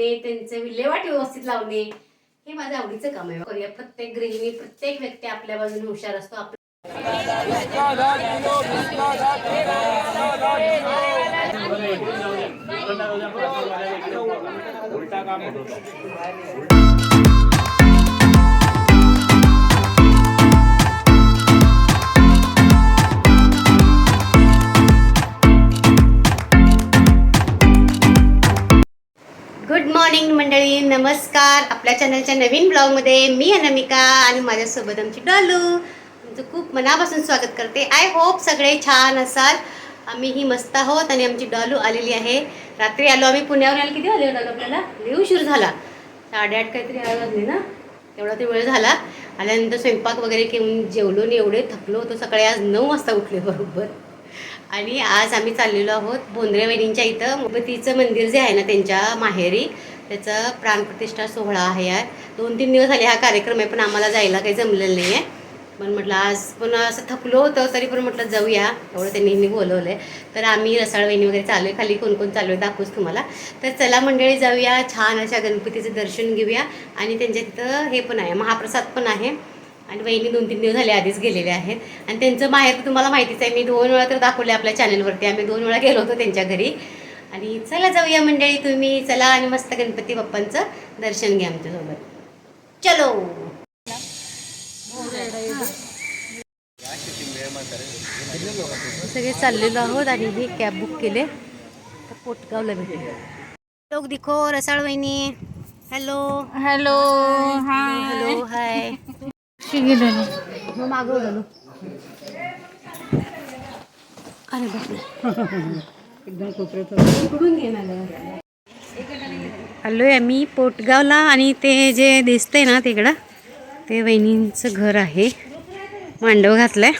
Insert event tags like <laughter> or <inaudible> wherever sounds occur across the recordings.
लावणे त्यांचे विल्हेवाट व्यवस्थित लावणे हे माझं आवडीचं काम आहे. करूया प्रत्येक गृहिणी प्रत्येक व्यक्ती आपल्या बाजूने हुशार असतो. आपल्या गुड मॉर्निंग मंडळी. नमस्कार. आपल्या चॅनलच्या नवीन ब्लॉगमध्ये मी अनामिका आणि माझ्यासोबत आमची डॉलू. तुमचं खूप मनापासून स्वागत करते. आय होप सगळे छान असाल. आम्हीही मस्त आहोत आणि आमची डॉलू आलेली आहे. रात्री आलो आम्ही पुण्यावर आलो. किती आले डॉलू आपल्याला? लिव उशीर झाला. साडेआठ काहीतरी आठ वाजले ना? तेवढा ते वेळ झाला. आल्यानंतर स्वयंपाक वगैरे घेऊन जेवलो आणि एवढे थकलो होतो. सकाळी आज नऊ वाजता उठले बरोबर. आणि आज आम्ही चाललेलो आहोत बोंद्रे वहिनींच्या इथं. मोबतीचं मंदिर जे आहे ना त्यांच्या माहेरी त्याचा प्राणप्रतिष्ठा सोहळा आहे यार. दोन तीन दिवस झाले हा कार्यक्रम आहे पण आम्हाला जायला काही जमलेलं नाही आहे पण म्हटलं आज पण असं थकलो होतं तरी पण म्हटलं जाऊया. एवढं त्यांनी बोलवलं आहे तर आम्ही रसाळ वहिनी वगैरे चालू आहे. खाली कोण कोण चालू आहे दाखवूच तुम्हाला. तर चला मंडळी जाऊया छान अशा गणपतीचं दर्शन घेऊया. आणि त्यांच्या तिथं हे पण आहे महाप्रसाद पण आहे. आणि वहिनी दोन तीन दिवस झाले आधीच गेलेले आहेत. आणि त्यांचं माहेर तुम्हाला माहितीच आहे मी दोन वेळा तर दाखवले आपल्या चॅनलवरती आम्ही दोन वेळा गेलो होतो त्यांच्या घरी. आणि चला जाऊया मंडळी तुम्ही. चला आणि मस्त गणपती बाप्पांचं दर्शन घ्या आमच्यासोबत. चलो. सगळे चाललेलो आहोत आणि ही कॅब बुक केले. तर पोटगावला भेटले लोक दिखो रसाळ वहिनी. Hello hello hi hello hi गेलेलो. मग मागवलं अरे बापरे. घे ना गं. आलोय आम्ही पोटगावला आणि ते जे दिसतंय ना तिकडं ते वहिनींचं घर आहे. मांडव घातलंय.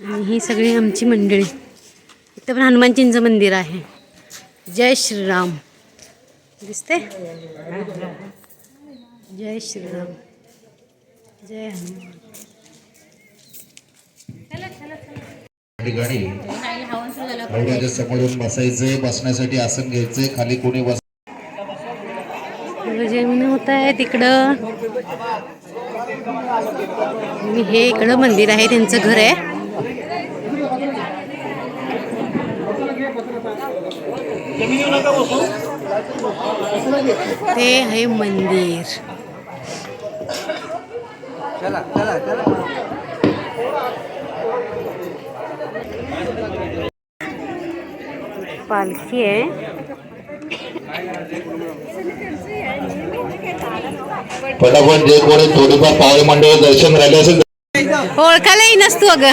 आणि ही सगळी आमची मंडळी. इथं पण हनुमानजींचं मंदिर आहे. जय श्रीराम. दिसते जय श्रीराम. जय हनुमान। ठिकाणी एवढ्याच्या समोरून बसायचंय बसण्यासाठी आसन घ्यायचंय खाली कोणी बस जेवण होत आहे तिकडं. हे इकडं मंदिर आहे त्यांचं घर आहे. ते आहे मंदिर. पालखी आहे. पटापट जे कोणी थोडीफार पावळे मंडळ दर्शन राहिले असेल ओळखायलाही नसतो अगं.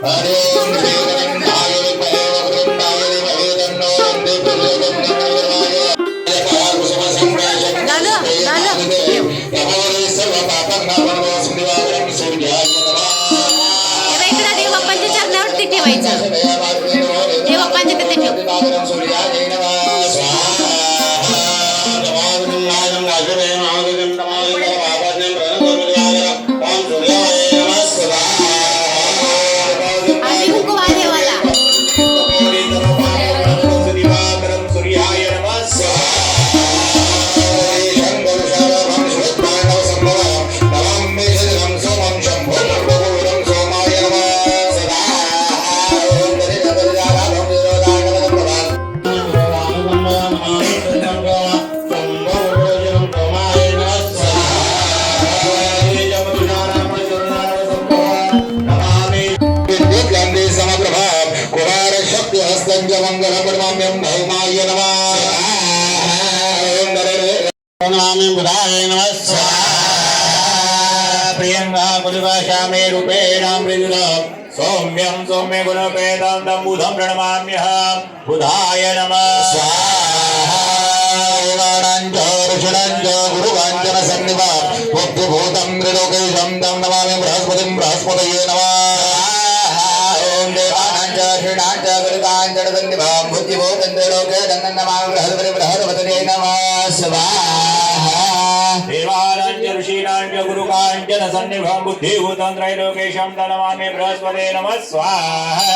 I don't Hare नमः नामे बुधाय नमः प्रियंका कुलभाषा मे रूपेण मृदुल सौम्य सौम्यं सौम्य गुणपेदं तं बुधं प्रणमाम्यहं बुधाय नमः स्वाहा ऋषणांच गुरुवांचन सन्निभा बुद्धिभूतं त्रिलोकेशं तं नमामि बृहस्पतिं बृहस्पतये नमः ॐ देवानाञ्च ऋषीणाञ्च गुरुकाञ्च सन्निभं बुद्धिभूतं त्रिलोके दन्नं नमामि बृहस्पति बृहस्पतये नमः स्वाहा देवानाञ्च ऋषीणाञ्च गुरुकाञ्चन सन्निभं बुद्धिभूतं त्रैलोकेशं तं नमामि बृहस्पते नमः स्वाहा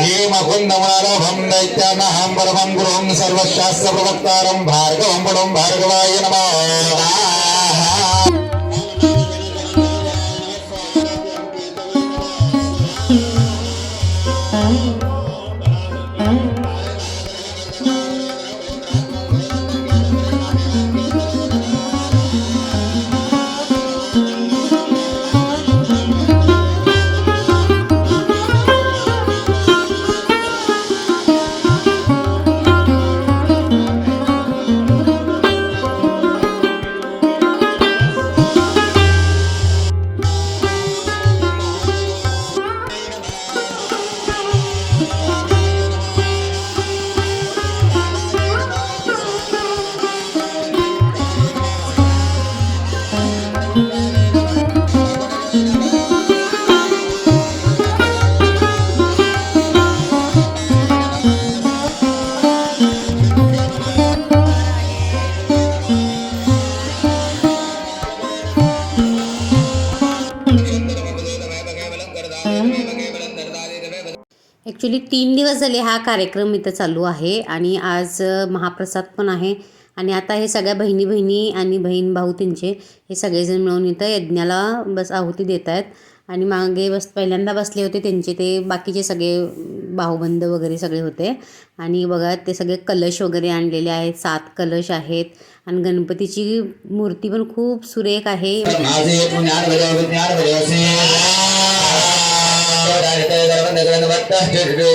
हेमकुन्दमारभं दैत्यानाहं परमं गुरुं सर्वशास्त्रप्रवक्तारं भार्गवं पडं भार्गवाय नमः ॲक्च्युली तीन दिवस झाले हा कार्यक्रम इथं चालू आहे आणि आज महाप्रसाद पण आहे. आणि आता हे सगळ्या बहिणी बहिणी आणि बहीण भाऊ त्यांचे हे सगळेजण मिळून इथं यज्ञाला बस आहुती देत आहेत आणि मागे बस पहिल्यांदा बसले होते त्यांचे ते बाकीचे सगळे भाऊबंद वगैरे सगळे होते. आणि बघा ते सगळे कलश वगैरे आणलेले आहेत सात कलश आहेत. आणि गणपतीची मूर्ती पण खूप सुरेख आहे. सर्वदारिते सर्वदगणवत्तः श्री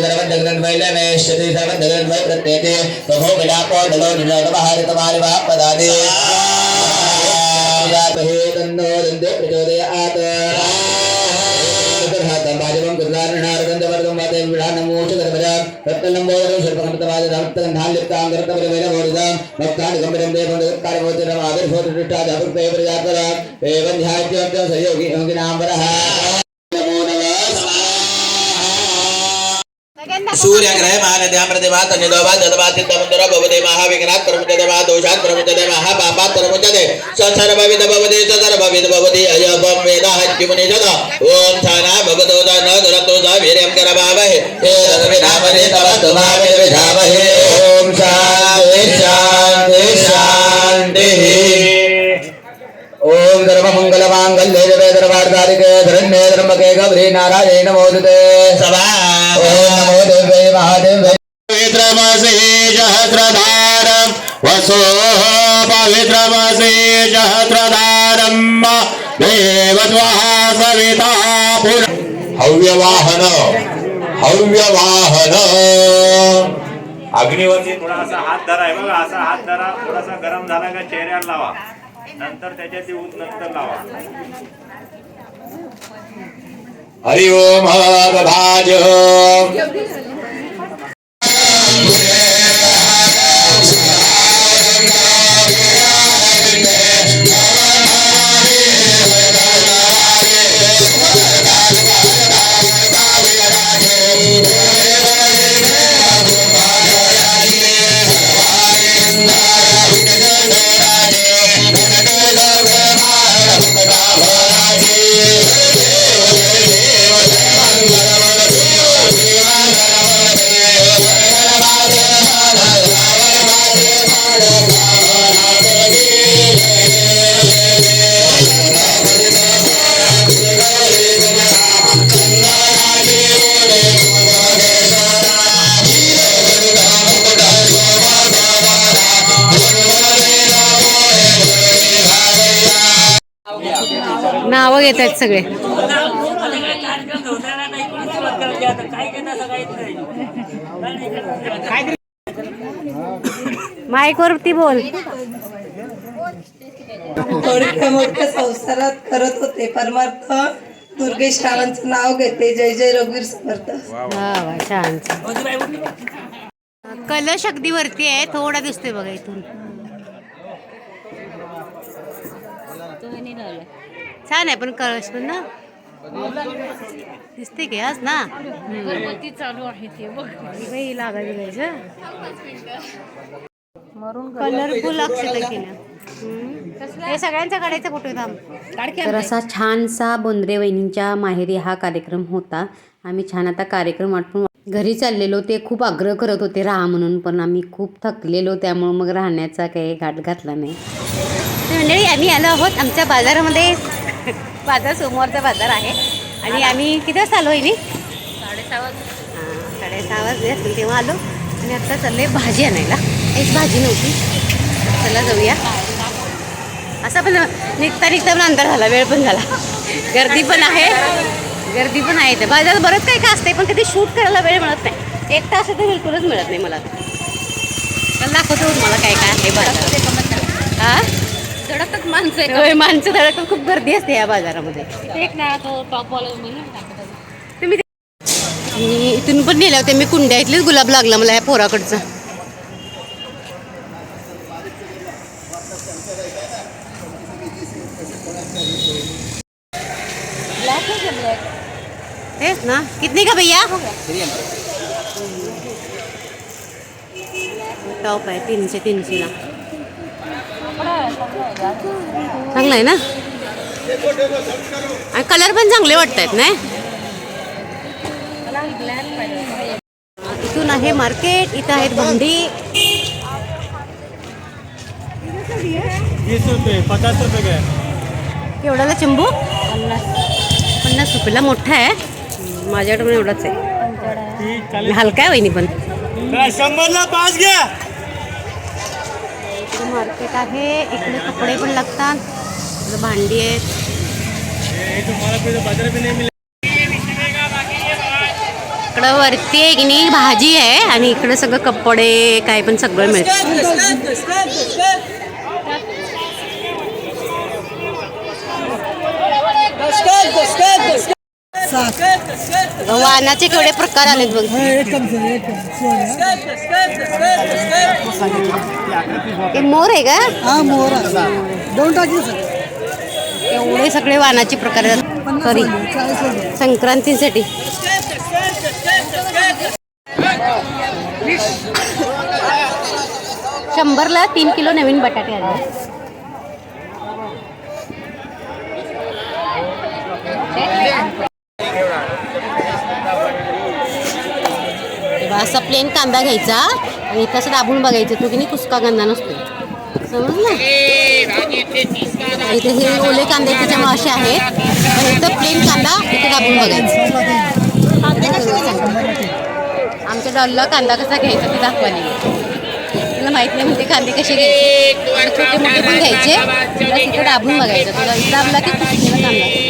निलोभात जलभात तमुद्र भवते महाविघ्नात् प्रमुचते महादोषात् प्रमुचते महापापात् प्रमुचते ससर्वविद भवति ससर्वविद भवति अयपं वेदाः किमुनिषद ॐ थाना भगवतो न दुरतो सा वीर्यं करभावहे हे रविधामने तव तुमामे सविता पुर हव्यवाहन हव्यवाहन। अग्नीवरती थोडासा हात धरा आहे बघा असा हात धरा थोडासा गरम झाला का चेहऱ्याला लावा. नंतर त्याच्यात ती ऊत नंतर लावा. हरि ओम भाज घेत आहेत सगळे. माईकवरती बोल. थोडक्या मोठ्या संसारात करत होते परमार्थ दुर्गेश रावांचं नाव घेते. जय जय रघुवीर समर्थ. छान कलश अगदी वरती आहे थोडा दिसतोय बघा इथून. छान आहे पण कलश पण ना. दिसते की आज ना? चालू आहे ते बघ. बाई लागायचं जायचं कलरफुल अक्षत केलं हे सगळ्यांचा काढायचा फोटो तर असा छानसा बोंद्रे वहिनींच्या माहेरी हा कार्यक्रम होता. आम्ही छान आता कार्यक्रम आटपून घरी चाललेलो ते खूप आग्रह करत होते राहा म्हणून पण आम्ही खूप थकलेलो त्यामुळं मग राहण्याचा काही घाट घातला नाही. मंडळी आम्ही आलो आहोत आमच्या बाजारामध्ये. बाजार सोमवारचा बाजार आहे. आणि आम्ही किती वाजता आलो आहे हां साडेसहा वाजले असतील तेव्हा आलो. आणि आत्ता चालले भाजी आणायला. काहीच भाजी नव्हती. चला जाऊया. असा पण निघता निघता पण अंतर झाला वेळ पण झाला. गर्दी पण आहे. गर्दी पण आहे इथे. बाजारात बरंच काही काय असते पण कधी शूट करायला वेळ मिळत नाही. एक तास तर बिलकुलच मिळत नाही मला. तर दाखवतो तुम्हाला काय काय आहे बाजारात. हा? धडकच माणसं आहे. होय, माणसं धडकत खूप गर्दी असते या बाजारामध्ये. एक ना तो टॉपवाला तुम्ही मी इथून पण नेल्या होत्या मी कुंड्या इथलेच गुलाब लागला मला या पोराकडचं. तेच ना. कितने का भैया? टॉप आहे तीनशे तीनशेला. चांगला आहे ना? आणि कलर पण चांगले वाटत आहेत नाही? इथून आहे मार्केट इथं आहेत भांडी. केवढ्याला चिंबू? पन्नास रुपयाला मोठा आहे. माझ्याकडे एवढाच आहे. हलका आहे वहिनी पण. शंभरला पाच घ्या. इकडे मार्केट आहे इकडे कपडे पण लागतात. भांडी आहेत. इकडं वरती आहे की नाही भाजी आहे आणि इकडे सगळं कपडे काय पण सगळं मिळतं. वाहनाचे केवढे प्रकार आलेत बघ. हे मोर आहे का? हा मोहरा दोन टाकी एवढे सगळे वाहनाचे प्रकार तरी संक्रांतीसाठी. शंभरला तीन किलो नवीन बटाटे आले. असा प्लेन कांदा घ्यायचा. आणि तसं दाबून बघायचं तो की नाही कुसका कांदा नसतो. समजलं? इथे हे ओले कांदे त्याच्यामुळे असे आहेत. पण इथं प्लेन कांदा इथे दाबून बघायचं. आमच्या डॉलला कांदा कसा घ्यायचा ते दाखवायला तुला माहीत नाही म्हणजे कांदे कसे घ्यायचे. आणि छोटे मोठे पण घ्यायचे. बस इथं दाबून बघायचं. तुला दाबला की कांदा.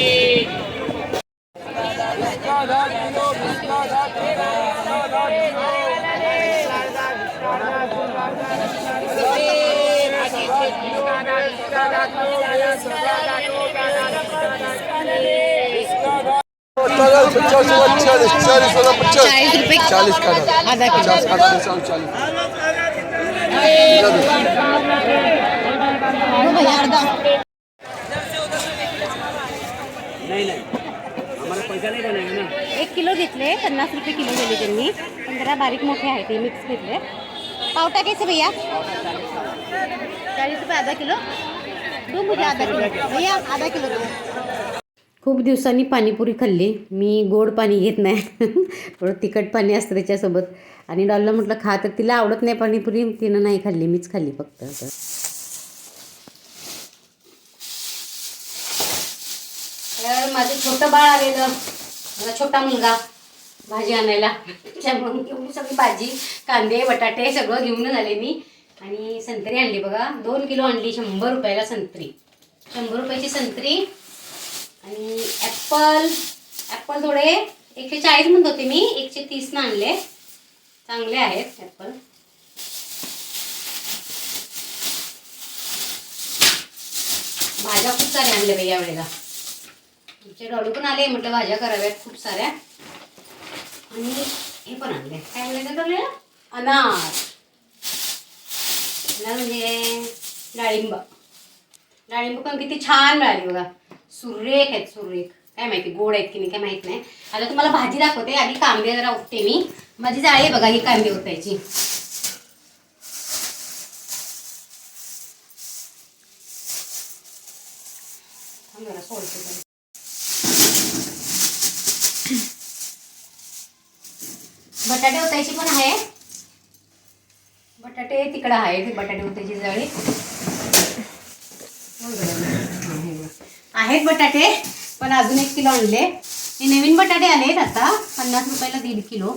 चाळीस रुपये चाळीस आधा किलो हो भैया, अर्धा एक किलो घेतले पन्नास रुपये किलो दिले त्यांनी. पंधरा बारीक मोठे आहेत ते मिक्स घेतले. पाव टाकायचे भैया? चाळीस रुपये आधा किलो. मुझे आधा किलो भैया आधा किलो दो। खूप दिवसांनी पाणीपुरी खाल्ली. मी गोड पाणी घेत नाही. <laughs> थोडं तिखट पाणी असतं त्याच्यासोबत. आणि डॉलला म्हटलं खा तर तिला आवडत नाही पाणीपुरी. तिनं नाही खाल्ली. मीच खाल्ली फक्त. तर माझं छोटं बाळ आलेलं. माझा छोटा मुलगा भाजी आणायला. त्यामुळे सगळी भाजी कांदे बटाटे सगळं घेऊन आले मी. आणि संत्री आणली बघा. दोन किलो आणली शंभर रुपयाला संत्री. शंभर रुपयाची संत्री. आणि ॲप्पल ॲप्पल थोडे एकशे चाळीस म्हणत होते मी. एकशे तीसनं आणले. चांगले आहेत ॲप्पल भाज्या खूप साऱ्या आणल्या बाई यावेळेला. तुमचे डॉलू पण आले. म्हटलं भाज्या कराव्यात खूप साऱ्या. आणि हे पण आणले. काय म्हणायचं डॉलूला अनार. अनार म्हणजे डाळिंब. डाळिंब पण किती छान मिळाली बघा. सुरेख आहेत सुरेख. काय माहिती गोड आहेत की नाही काय माहीत नाही. आता तुम्हाला भाजी दाखवते आधी कांबे जरा उठते मी. माझी जाळी आहे बघा ही कांबे उठायची सोडते बटाटे उतायची पण आहे. बटाटे तिकडं आहे बटाटे उतायची जाळी. आहेत बटाटे पण अजून एक किलो आणले. हे नवीन बटाटे आलेत आता पन्नास रुपयाला दीड किलो.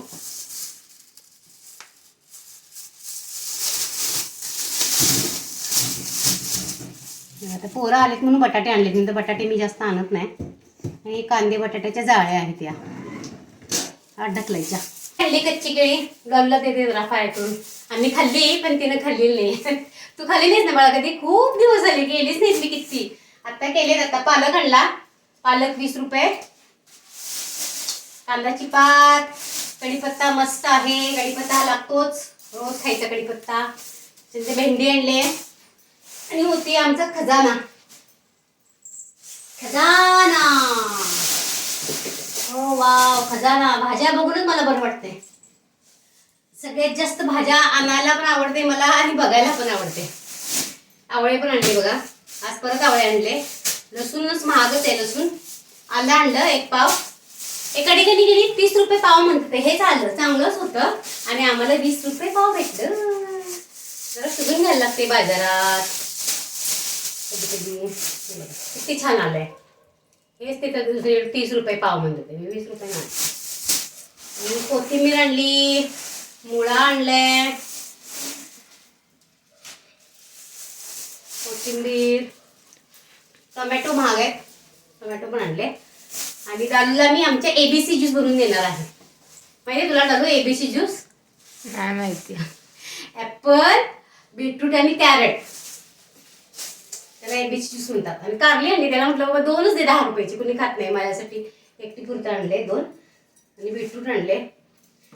आता पोरं आलेत म्हणून बटाटे आणलेत नाही तर बटाटे मी जास्त आणत नाही. आणि कांदे बटाट्याच्या जाळ्या आहेत या. आठ ढकलायच्या खाल्ली कच्ची केळी गल्ला देते जरा फ्राय करून आम्ही खाल्ली पण तिनं खाल्लेली नाही. तू खाल्ली नाहीस ना मला कधी? खूप दिवस झाले गेलीच नाहीस मी किती. आता केलेत आता पालक आणला. पालक वीस रुपये. कांदाची पात. कढीपत्ता मस्त आहे. कढीपत्ता लागतोच. रोज खायचा कढीपत्ता. त्यांचे भेंडी आणले. आणि होती आमचा खजाना. खजाना. हो वाव. खजाना. भाज्या बघूनच मला बरं वाटतंय. सगळ्यात जास्त भाज्या आणायला पण आवडते मला आणि बघायला पण आवडते. आवळे पण आणले बघा. आज परत आवळे आणले. लसूणच महागच आहे लसूण. आलं आणलं एक पाव. एका ठिकाणी गेली तीस रुपये पाव म्हणतात. हे चाललं चांगलंच होतं. आणि आम्हाला वीस रुपये पाव भेटलं. जरा सुधून घ्यायला लागते बाजारात. कधी कधी किती छान आलंय. हेच ते दुसरे तीस रुपये पाव म्हणतात. वीस रुपये नाही. आणि कोथिंबीर आणली. मुळा आणलाय. कोथिंबीर टोमॅटो महाग आहेत. टोमॅटो पण आणले. आणि दालूला मी आमच्या एबीसी ज्यूस भरून देणार आहे. माहिती तुला दालू एबीसी ज्यूस काय माहिती. ऍपल बीटरूट आणि कॅरेट. त्याला एबीसी ज्यूस म्हणतात. आणि कारली आणली. त्याला म्हटलं बाबा दोनच दे दहा रुपयाची. कुणी खात नाही माझ्यासाठी. एकटी पुरतं आणले दोन. आणि बीटरूट आणले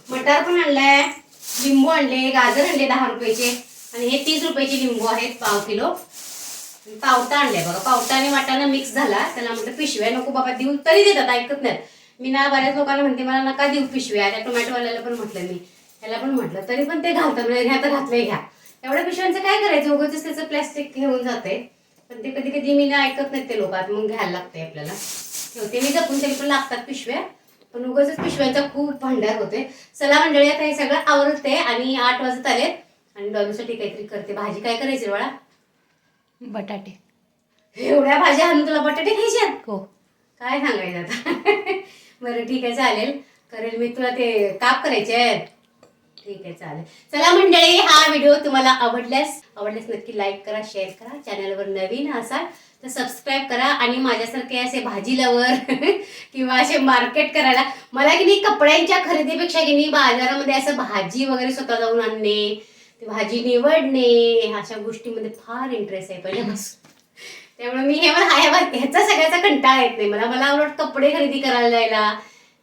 मटार पण आणलाय. लिंबू आणले गाजर आणले दहा रुपयाचे. आणि हे तीस रुपयाचे लिंबू आहेत पाव किलो. आणि पावटा आणलाय बघा. पावटा आणि वाटाणा मिक्स झाला. त्याला म्हटलं पिशव्या नको बाबा देऊ तरी देतात ऐकत नाहीत. मी ना बऱ्याच लोकांना म्हणते मला नका देऊ पिशव्या. त्या टोमॅटोवाल्याला पण म्हटलं मी. त्याला पण म्हटलं तरी पण ते घालतात म्हणजे घ्या तर घातलंय घ्या एवढ्या पिशव्यांचं काय करायचं? उगाच त्याचं प्लॅस्टिक घेऊन जाते. पण ते कधी कधी मी ना ऐकत नाहीत ते लोक आता मग घ्यायला लागते आपल्याला. ठेवते मी जपून तरी पण लागतात पिशव्या. पण उगाच पिशव्यांचा खूप भांडार होते चला मंडळी आता हे सगळं आवरते आणि आठ वाजत आलेत. आणि डॉलूसाठी काहीतरी करते. भाजी काय करायची बाळा? बटाटे. एवढ्या भाज्या आणून तुला बटाटे खायचे हो. काय सांगायचं आता? <laughs> बरं ठीक आहे चालेल. करेल मी तुला ते काप करायचे आहेत. ठीक आहे चालेल. चला मंडळी हा व्हिडिओ तुम्हाला आवडल्यास आवडल्यास नक्की लाईक करा शेअर करा. चॅनलवर नवीन असाल तर सबस्क्राईब करा आणि माझ्यासारखे असे भाजी लवर <laughs> किंवा असे मार्केट करायला मला की नाही कपड्यांच्या खरेदीपेक्षा की नाही बाजारामध्ये असं भाजी वगैरे स्वतः जाऊन आणणे ते भाजी निवडणे अशा गोष्टीमध्ये फार इंटरेस्ट आहे पहिल्यापासून त्यामुळे मी हे मला ह्याचा सगळ्याचा कंटाळा येत नाही. मला मला आवडत कपडे खरेदी करायला जायला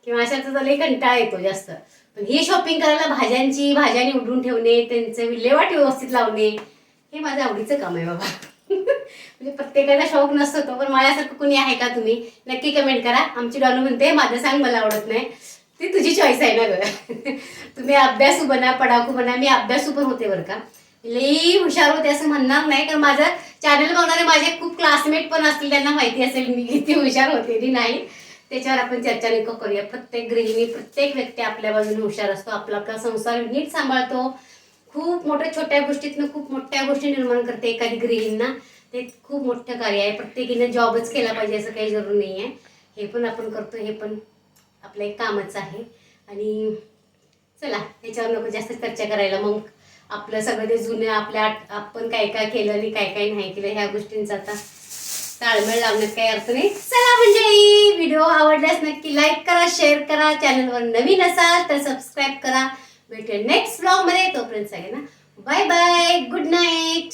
किंवा अशाचा लई कंटाळा येतो जास्त. पण ही शॉपिंग करायला भाज्यांची भाज्या निवडून ठेवणे त्यांचे विल्हेवाट व्यवस्थित लावणे हे माझं आवडीचं काम आहे बाबा. म्हणजे प्रत्येकाला शौक नसतो तो पण माझ्यासारखं कुणी आहे का तुम्ही? नक्की कमेंट करा. आमची डॉलू म्हणते माझं सांग मला आवडत नाही. ती तुझी चॉईस आहे ना <laughs> तुम्ही अभ्यासू बना पडाकू बना. मी अभ्यासू पण होते बरं का. लई हुशार होते असं म्हणणार नाही कारण माझं चॅनल बघणारे माझे खूप क्लासमेट पण असतील त्यांना माहिती असेल मी किती हुशार होते की नाही. त्याच्यावर आपण चर्चा नको करूया. प्रत्येक गृहिणी प्रत्येक व्यक्ती आपल्या बाजूने हुशार असतो. आपला आपला संसार नीट सांभाळतो. खूप मोठ्या छोट्या गोष्टीतनं खूप मोठ्या गोष्टी निर्माण करते एखादी गृहिणींना. ते खूप मोठं कार्य आहे. प्रत्येकीनं जॉबच केला पाहिजे असं काही जरूर नाही आहे हे पण आपण करतो. हे पण आपलं एक कामच आहे. आणि चला याच्यावर नको जास्त चर्चा करायला. मग आपलं सगळं ते जुनं आपल्या आपण काय काय केलं आणि काय काय नाही केलं ह्या गोष्टींचा आता ताळमेळ लावण्यात काही अर्थ नाही. चला म्हणजे व्हिडिओ आवडल्यास नक्की लाईक करा शेअर करा. चॅनलवर नवीन असाल तर सबस्क्राईब करा. भेटूया नेक्स्ट ब्लॉगमध्ये. तोपर्यंत सगळ्यांना बाय बाय गुड नाईट